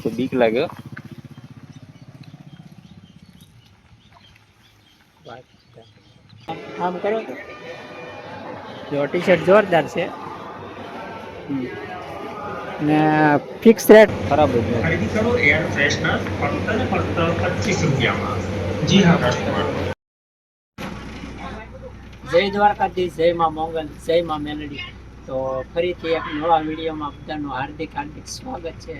તો બીક લાગ્યો આમ કરો. જો ટી શર્ટ જોરદાર છે. ને ફિક્સ રેટ ખરાબ જ ખરીદી કરો એર ફ્રેશનર ફક્ત ને ફક્ત પચીસ રૂપિયામાં. જી હા કસ્ટમર જય દ્વારકાધીશ જય માં મોંગલ જય માં મેલડી. તો ફરીથી એક નવા વિડીયોમાં બધાનું હાર્દિક હાર્દિક સ્વાગત છે.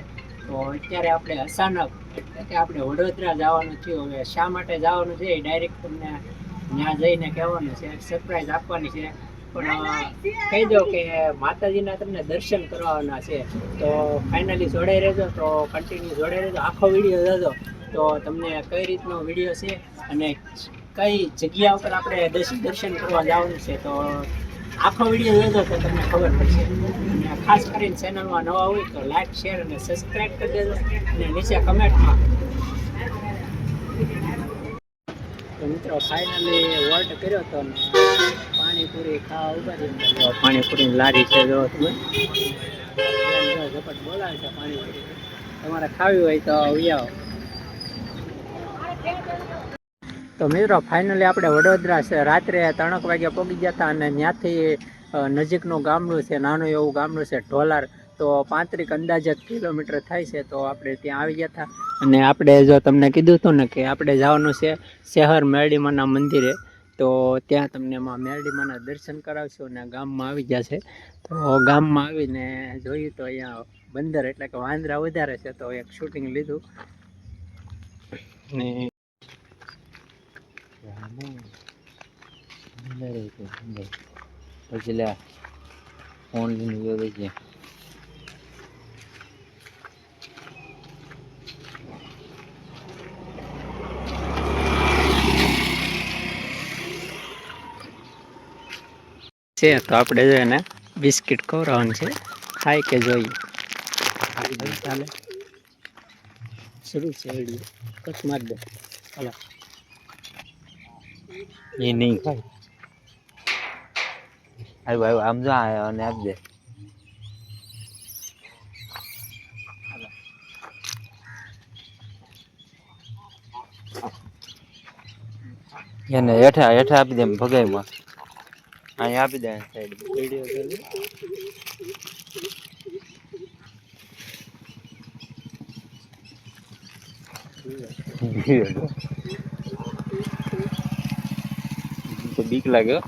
તો અત્યારે આપણે અચાનક, એટલે કે આપણે વડોદરા જવાનું થયું, હવે શા માટે જવાનું છે એ ડાયરેક્ટ તમને ત્યાં જઈને કહેવાનું છે. સરપ્રાઈઝ આપવાની છે. પણ કહી દો કે માતાજીના તમને દર્શન કરવાના છે. તો ફાઇનલી જોડાઈ રહેજો, તો કન્ટિન્યુ જોડાઈ રહેજો. આખો વીડિયો જોજો. તો તમને કઈ રીતનો વીડિયો છે અને કઈ જગ્યા ઉપર આપણે દર્શન કરવા જવાનું છે. તો આખો વીડિયો જોજો તો તમને ખબર પડશે. અને ખાસ કરીને ચેનલમાં નવા હોય તો લાઈક શેર અને સબસ્ક્રાઈબ કરી દેજો. અને નીચે કમેન્ટમાં તો મિત્રો ફાઇનલી વોલ્ટ કર્યો તો પાણીપુરી ખાવા ઊભા પાણીપુરીની લારી છે જો તમે. ઝપટ બોલાવે છે પાણીપુરી. તમારે ખાવી હોય તો આવી આવો. તો મિત્રો ફાઇનલી આપણે વડોદરા રાત્રે ત્રણક વાગે પહોંચી ગયા હતા અને ત્યાંથી નજીકનું ગામડું છે, નાનું એવું ગામડું છે, ઢોલાર. તો પાંત્રીક અંદાજત કિલોમીટર થાય છે, તો આપણે ત્યાં આવી ગયા હતા અને આપણે જો તમને કીધું હતું ને કે આપણે જવાનું છે શહેર મેરડીમાના મંદિરે, તો ત્યાં તમને માં મેરડીમાના દર્શન કરાવશું અને ગામમાં આવી ગયા છે. તો ગામમાં આવીને જોયું તો અહીંયા બંદર એટલે કે વાંદરા વધારે છે, તો એક શૂટિંગ લીધું. ને પછી લે ફોન લઈને ગયો છે છે તો આપણે જો એને બિસ્કિટ ખવડાવવાનું છે. ખાય કે જોઈએ ચાલે. શરૂ છે કચ્છ માર દે. હાલો. એ નહીં ખાય આવ્યો આવ્યો આમ જો આ અને આપ દે એને હેઠા હેઠા આપી દે એમ ભગાઈમાં અહીંયા આપી દે સાઈડ વીડિયો ચાલે તો બીક લાગ્યો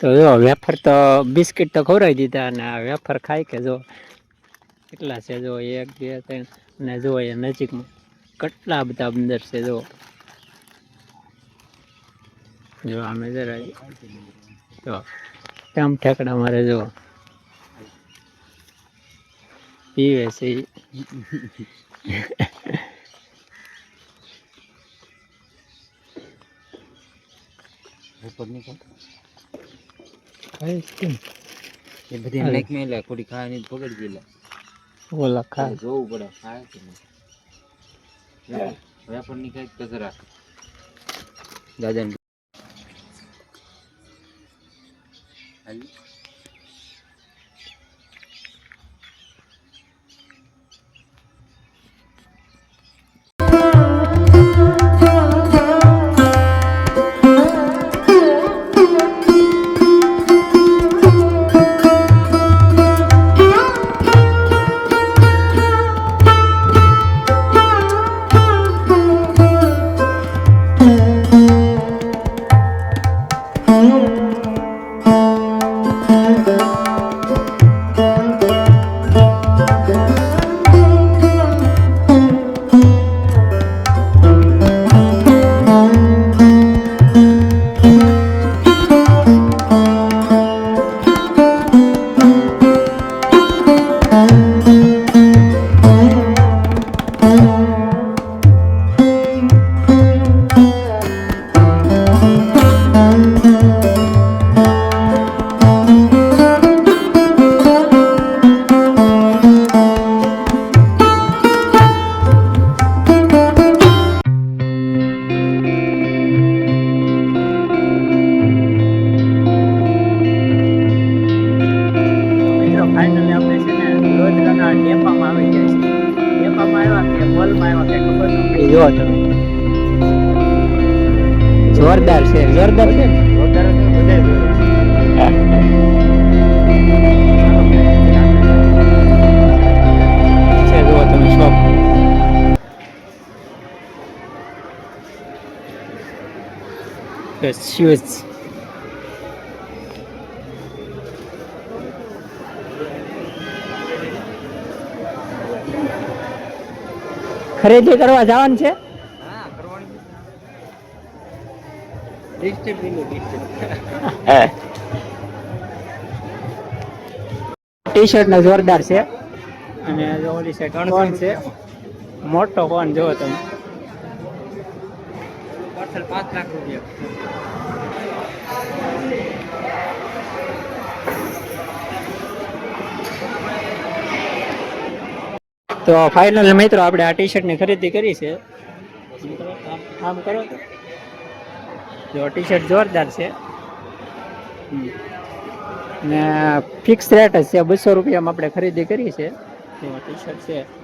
તો જો, વેફર તો બિસ્કિટ તો ખવડાવી દીધા અને આ વેફર ખાય કે જો, કેટલા છે જો, એક, બે, ત્રણ, અને જો એ નજીકમાં કેટલા બધા અંદર છે જો. જો, આમે જરા જો કેમ ઠેકડા મારે જો. પીવે છે? એ બધી. નાખ મેં લે થોડી ખાવાની પકડી લે ઓલા ખાય જોવું પડે ખાય કે નહીં વેફરની કઈ કચરા દાદા ખબર ન પડી જુઓ તમે જોરદાર છે જોરદાર છે ને ખરીદી કરવા જવાનું છે? ટી શર્ટ ને જોરદાર છે. અને જો ઓલી છે કોણ છે. મોટો કોણ જોવો તમે. પાંચ લાખ રૂપિયા. તો ફાઇનલ મિત્રો આપણે આ ટી શર્ટની ખરીદી કરી છે. આમ- કરો તો. જો ટી શર્ટ જોરદાર છે. ને ફિક્સ રેટ જ છે, બસો રૂપિયામાં આપણે ખરીદી કરી છે. ટી શર્ટ છે.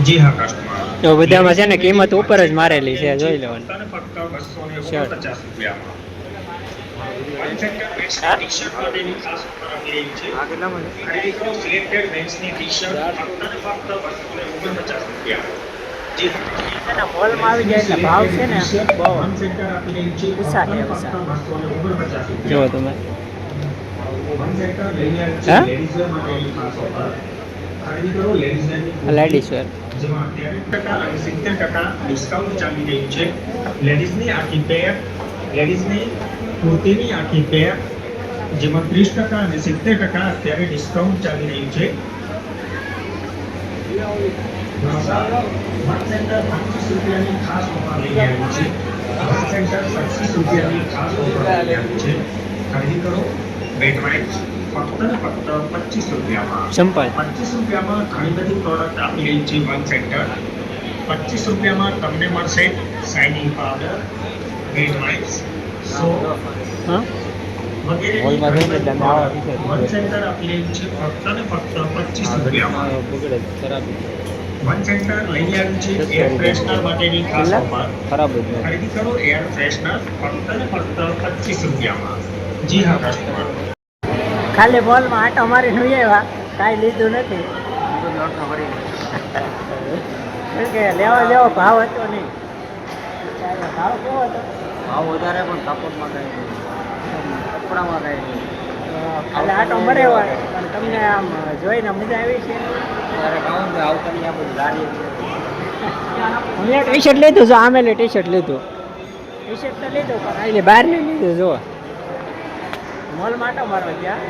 જી હા કસ્ટમર તો બધામાં છે ને કિંમત ઉપર જ મારેલી છે જોઈ લેવાની ફક્ત ને ફક્ત બસો ને Sure. ઓગણપચાસ રૂપિયામાં One sector mensની ટી-શર્ટ માટેની ખાસ ઓફર આપેલી છે ખરીદી કરો સિલેક્ટેડ મેન્સની ટી-શર્ટ ફક્ત ને ફક્ત બસો ને ઓગણપચાસ રૂપિયા જી હા મોલમાં આવી જાય એટલે ભાવ છે ને બહુ One sector આપેલી છે ઉષા છે, ફક્ત ઉષા. બસો ને ઓગણપચાસ રૂપિયા જુઓ તમે One sector લઈને આવી છે હા? ટકા અને ડિસ્કાઉન્ટ ચાલી રહ્યું છે. લેડીઝની સેન્ટર પચીસ રૂપિયાની ખાસ ઓફર લઈ છે વન સેન્ટર પચીસ રૂપિયાની ખાસ છે. ખરીદી કરો બેટ ફક્ત ને ફક્ત પચીસ રૂપિયામાં. ચંપલ પચીસ રૂપિયામાં ઘણી બધી પ્રોડક્ટ આપી રહી છે વન સેન્ટર પચીસ રૂપિયામાં તમને મળશે શાઇનિંગ પાવડર રેડ વાઇપ્સ સો વગેરે વન સેન્ટર આપી છે. ફક્ત ને ફક્ત પચીસ રૂપિયામાં. વન સેન્ટર લઈ આવ્યું છે એર ફ્રેશનર માટેની ખાસ ઓફર. ખરાબ ખરીદી કરો એર ફ્રેશનર ફક્ત ને ફક્ત પચીસ રૂપિયામાં. જી હા કસ્ટમર ખાલી બોલમાં આટો મારી નું એવા કાંઈ લીધું નથી. કે લેવા લેવો ભાવ હતો નહીં. ભાવ કેવો હતો? ભાવ વધારે પણ કાપડમાં કાંઈ કપડામાં કાંઈ ખાલી આટો મરે પણ તમને આમ જોઈને મજા આવી છે? આવું કરી ટી શર્ટ લીધું જો આમેલે ટી શર્ટ લીધું. ટી શર્ટ તો લીધું પણ એટલે બહાર નહીં લીધું જો. મોલ માટો મારો ત્યાં